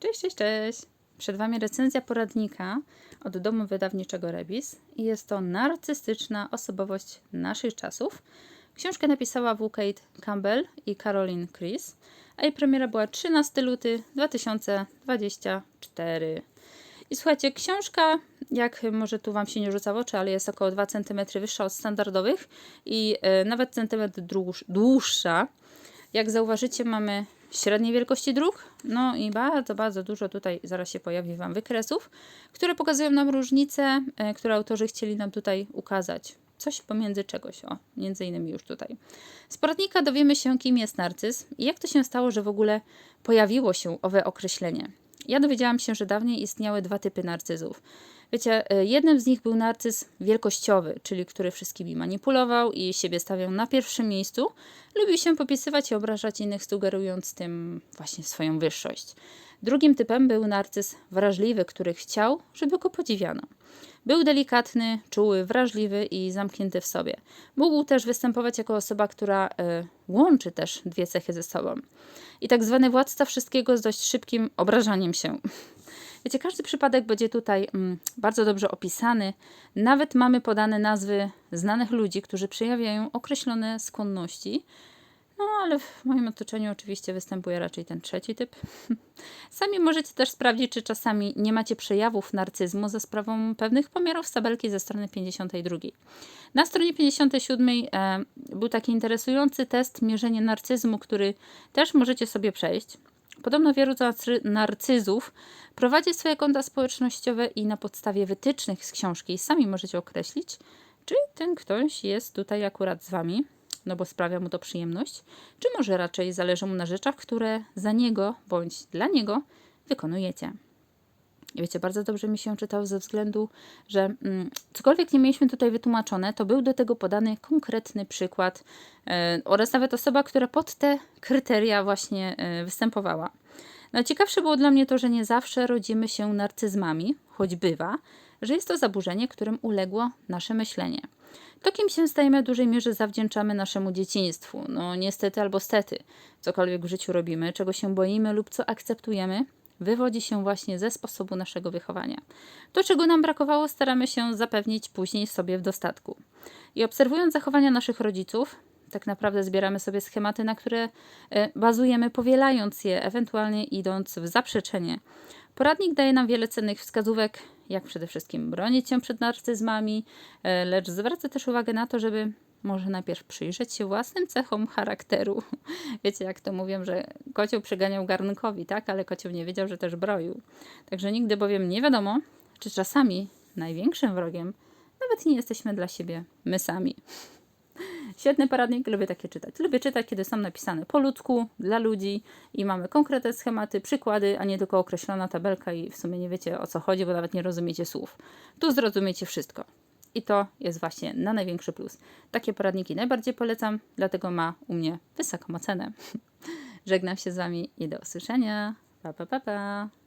Cześć, cześć, cześć! Przed Wami recenzja poradnika od domu wydawniczego Rebis i jest to narcystyczna osobowość naszych czasów. Książkę napisała W. Kate Campbell i Caroline Chris, a jej premiera była 13 luty 2024. I słuchajcie, książka, jak może tu Wam się nie rzuca w oczy, ale jest około 2 cm wyższa od standardowych i e, nawet centymetr dłuż, dłuższa. Jak zauważycie, mamy średniej wielkości dróg, no i bardzo, bardzo dużo tutaj zaraz się pojawi Wam wykresów, które pokazują nam różnice, e, które autorzy chcieli nam tutaj ukazać. Coś pomiędzy czegoś, o, między innymi już tutaj. Z poradnika dowiemy się, kim jest narcyz i jak to się stało, że w ogóle pojawiło się owe określenie. Ja dowiedziałam się, że dawniej istniały dwa typy narcyzów. Wiecie, e, jednym z nich był narcyz wielkościowy, czyli który wszystkimi manipulował i siebie stawiał na pierwszym miejscu. Lubił się popisywać i obrażać innych, sugerując tym właśnie swoją wyższość. Drugim typem był narcyz wrażliwy, który chciał, żeby go podziwiano. Był delikatny, czuły, wrażliwy i zamknięty w sobie. Mógł też występować jako osoba, która y, łączy też dwie cechy ze sobą. I tak zwany władca wszystkiego z dość szybkim obrażaniem się. Wiecie, każdy przypadek będzie tutaj mm, bardzo dobrze opisany. Nawet mamy podane nazwy znanych ludzi, którzy przejawiają określone skłonności. No, ale w moim otoczeniu oczywiście występuje raczej ten trzeci typ. Sami możecie też sprawdzić, czy czasami nie macie przejawów narcyzmu za sprawą pewnych pomiarów z tabelki ze strony 52. Na stronie 57 e, był taki interesujący test mierzenia narcyzmu, który też możecie sobie przejść. Podobno wielu narcy- narcyzów prowadzi swoje konta społecznościowe i na podstawie wytycznych z książki sami możecie określić, czy ten ktoś jest tutaj akurat z wami, no bo sprawia mu to przyjemność, czy może raczej zależy mu na rzeczach, które za niego bądź dla niego wykonujecie. Wiecie, bardzo dobrze mi się czytał ze względu, że mm, cokolwiek nie mieliśmy tutaj wytłumaczone, to był do tego podany konkretny przykład e, oraz nawet osoba, która pod te kryteria właśnie e, występowała. Najciekawsze było dla mnie to, że nie zawsze rodzimy się narcyzmami, choć bywa, że jest to zaburzenie, którym uległo nasze myślenie. To, kim się stajemy, w dużej mierze zawdzięczamy naszemu dzieciństwu. No niestety albo stety. Cokolwiek w życiu robimy, czego się boimy lub co akceptujemy, wywodzi się właśnie ze sposobu naszego wychowania. To, czego nam brakowało, staramy się zapewnić później sobie w dostatku. I obserwując zachowania naszych rodziców, tak naprawdę zbieramy sobie schematy, na które e, bazujemy, powielając je, ewentualnie idąc w zaprzeczenie. Poradnik daje nam wiele cennych wskazówek, jak przede wszystkim bronić się przed narcyzmami, e, lecz zwraca też uwagę na to, żeby może najpierw przyjrzeć się własnym cechom charakteru. Wiecie, jak to mówią, że kocioł przeganiał garnkowi, tak? Ale kocioł nie wiedział, że też broił. Także nigdy bowiem nie wiadomo, czy czasami największym wrogiem nawet nie jesteśmy dla siebie my sami. Świetny poradnik, lubię takie czytać. Lubię czytać, kiedy są napisane po ludzku, dla ludzi i mamy konkretne schematy, przykłady, a nie tylko określona tabelka i w sumie nie wiecie o co chodzi, bo nawet nie rozumiecie słów. Tu zrozumiecie wszystko. I to jest właśnie na największy plus. Takie poradniki najbardziej polecam, dlatego ma u mnie wysoką ocenę. Żegnam się z Wami i do usłyszenia. Pa, pa, pa, pa.